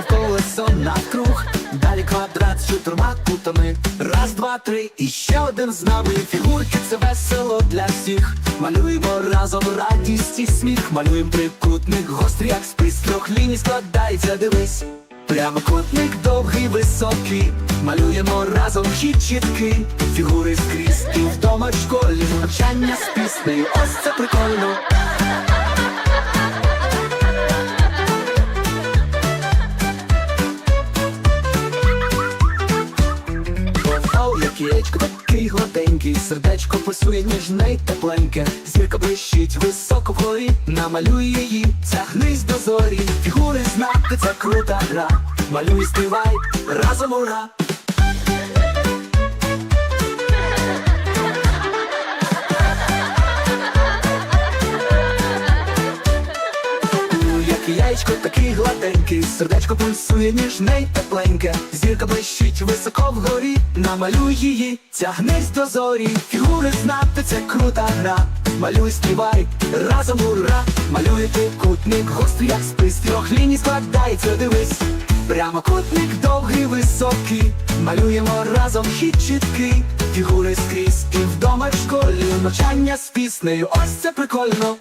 Малюємо колесо на круг, далі квадрат з чотирма кутами. Раз, два, три, і ще один з нами. Фігурки це весело для всіх. Малюємо разом радість і сміх. Малюємо трикутник, гострий, як спис трьох ліній складається, дивись. Прямокутник довгий, високий, малюємо разом хід чіткий, фігури скрізь і вдома в школі навчання з піснею. Ось це прикольно. Яєчко такий гладенький, сердечко пульсує ніжне й тепленьке, зірка блищить високо вгорі, намалюй її, тягнись до зорі, фігури знати, це крута гра, малюй, співай, разом ура! Яєчко такий гладенький, сердечко пульсує ніжне й тепленьке, зірка блищить високо вгорі, намалюй її, тягнись до зорі, фігури знати, це крута гра. Малюй, співай, разом ура, малюй кутник, гострий, як спис, трьох ліній складається, дивись. Прямокутник довгий, високий, малюємо разом хід чіткий, фігури скрізь і вдома в школі, навчання з піснею, ось це прикольно.